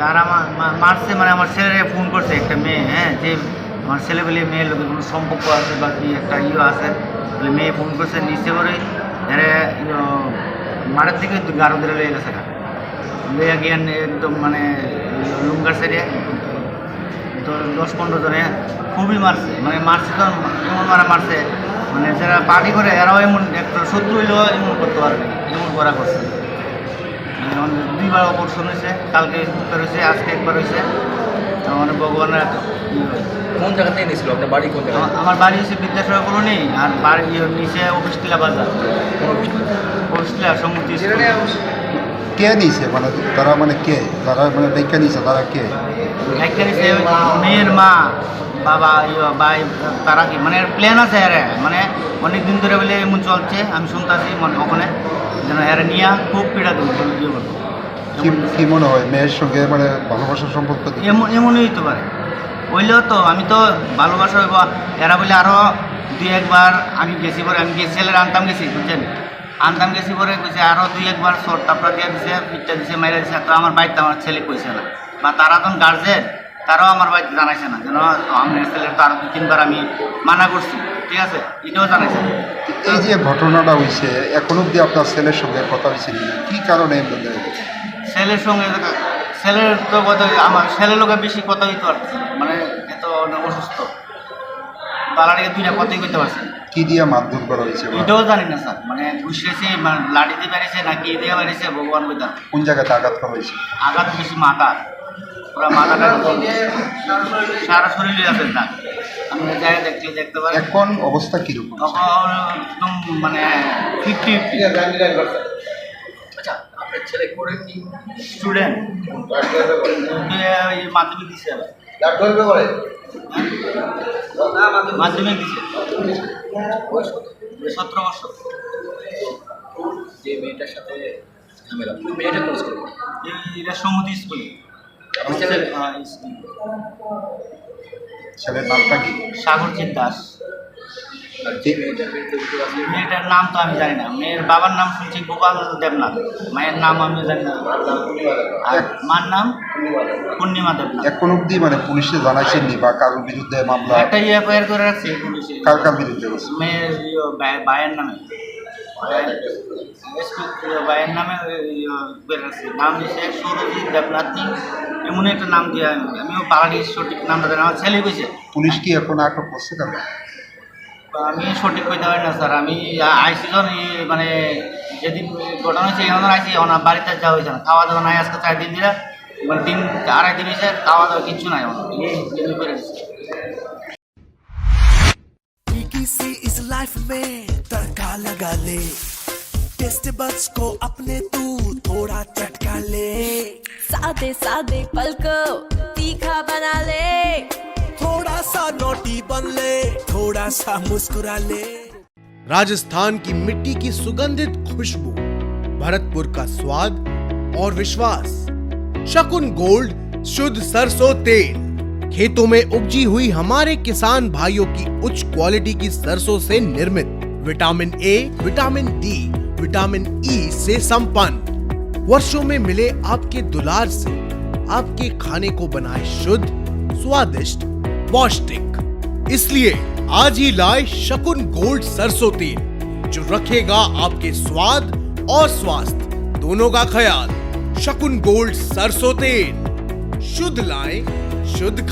আর আমার মারছে মানে আমার ছেলে ফোন করছে একটা মেয়ে হ্যাঁ যে আমার ছেলে বলে মেয়ের লোকের কোনো সম্পর্ক আছে বা কি একটা ইয়ে আছে বলে মেয়ে ফোন করছে নিচে করে এরে ইয়ো, মাঠের থেকে গারো ধরে লেগে গেছে লইয়া গিয়ে একদম মানে লুঙ্গার সাইডে দশ পনেরো জনে খুবই মারছে মানে মারছে তো এমন মারা মারছে মানে যারা পার্টি করে এরাও এমন একটা শত্রু হইলেও এমন করতে পারবে এমন করা করছে। মানে দুইবার অপারেশন হয়েছে কালকে দুবার হয়েছে আজকে একবার হয়েছে। মানে ভগবানের। কোন জায়গা থেকে নিয়েছিল আপনার বাড়ি কোন জায়গায়? আমার বাড়ি হচ্ছে বিদ্যাসাগর কলোনি আর বাড়ি নিচে অফিস টিলা বাজার। অফিস টিলা সমুদ্র কে নিছে মানে তারা মানে কে? তারা মানে দেখা নিছে তারা কে? একটা নিচে মেয়ের মা বাবা ইয়ে ভাই তারা কি? মানে প্ল্যান আছে আরে মানে অনেক দিন ধরে বলে এমন চলছে আমি শুনতেছি মানে ওখানে। যেন এর নিয়ে খুব পীড়া দেবো কি কি মনে হয় মেয়ের সঙ্গে মানে ভালোবাসার সম্পর্ক কি? এমন এমনই হইতে পারে হইলেও তো আমি তো ভালোবাসা হইব এরা বলে আরও দুই একবার আমি গেছি পরে আমি গেছি ছেলের আনতাম গেছি বুঝছেন আনতাম গেছি পরে কইছে আরও দুই একবার শর্ট টাপড়া দিয়ে দিছে পিঠটা দিছে মাইরা দিছে তো আমার বাড়িতে আমার ছেলে কইছে না বা তারা তখন গার্জেন তারাও আমার বাড়িতে জানাইছে না যেন আমার ছেলের তো আরও দু তিনবার আমি মানা করছি ঠিক আছে এটাও জানাইছে না। এই যে ঘটনাটা হয়েছে এখন অব্দি আপনার ছেলের সঙ্গে কথা হয়েছে? কি কারণে বলে ছেলের সঙ্গে দেখা- ছেলের তো কথা আমার ছেলের লোকে বেশি কথা হইতে পারতেছে না। মানে এত অনেক অসুস্থ। পালাটিকে দুইটা কথাই কইতে পারছে। কি দিয়ে মারধর করা হয়েছে এটাও জানি না স্যার। মানে ঘুষেছে মানে লাঠি দিয়ে বেড়েছে না কি দিয়ে বেড়েছে ভগবান বইতাম কোন জায়গাতে আঘাত করা হয়েছে? আঘাত বেশি মাথা পুরো মাথাটা সারা শরীরে আছে না আমি জায়গা দেখলে দেখতে পারি এখন অবস্থা কীরকম? তখন একদম মানে ফিফটি আচ্ছা আপনার ছেলে করে কি? স্টুডেন্ট মাধ্যমিক দিছে? মাধ্যমিক দিছে? সতেরো বছর। যে মেয়েটার সাথে ঝামেলা ওই মেয়েটা কোন স্কুলে। স্কুলে হ্যাঁ, ছেলের নামটা কি? সাগরজিৎ দাস। মেয়েটার নাম তো আমি জানি না। মেয়ের বাবার নাম শুনছি গোপাল দেবনাথ। মায়ের নাম আমি জানি না। আর মার নাম? পূর্ণিমা দেবনাথ। এখন অব্দি মানে পুলিশে জানাইছেননি বা কারোর বিরুদ্ধে মামলা একটা ইয়ে এফআইআর করে রাখছে পুলিশে। কার কার বিরুদ্ধে মেয়ের ইয়ে ভাইয়ের নামে। ভাইয়ের নামে ইয়ে নাম দিয়েছে সৌরজিৎ দেবনাথ। এমন একটা নাম দিয়ে আমি আমিও পাহাড়ির সঠিক নামটা আমার ছেলে কইছে। পুলিশ কি এখন আটক করছে কারণ আমি সঠিক কইতে পারি না স্যার আমি আইসি যখন এই মানে যেদিন ঘটনা হয়েছে এখন আইসি ওনার বাড়িতে যাওয়া হয়েছে না খাওয়া দাওয়া নাই আজকে চার দিন দিলে মানে তিন আড়াই দিন হয়েছে খাওয়া দাওয়া কিচ্ছু নাই আমার এই এই করে দিচ্ছে। फीकी सी इस लाइफ में तड़का लगा ले टेस्ट बड्स को अपने तू थोड़ा चटका ले सादे सादे पल को तीखा थोड़ा सा मुस्कुरा ले राजस्थान की मिट्टी की सुगंधित खुशबू, भरतपुर का स्वाद और विश्वास। शकुन गोल्ड, शुद्ध सरसों तेल। खेतों में उपजी हुई हमारे किसान भाइयों की उच्च क्वालिटी की सरसों से निर्मित। Vitamin A vitamin D vitamin E से संपन्न। वर्षों में मिले आपके दुलार से आपके खाने को बनाए शुद्ध, स्वादिष्ट, पौष्टिक। इसलिए आज ही लाए शकुन गोल्ड सरसों तेल, जो रखेगा आपके स्वाद और स्वास्थ्य। दोनों का ख्याल, शकुन गोल्ड सरसों तेल। शुद्ध लाए, शुद्ध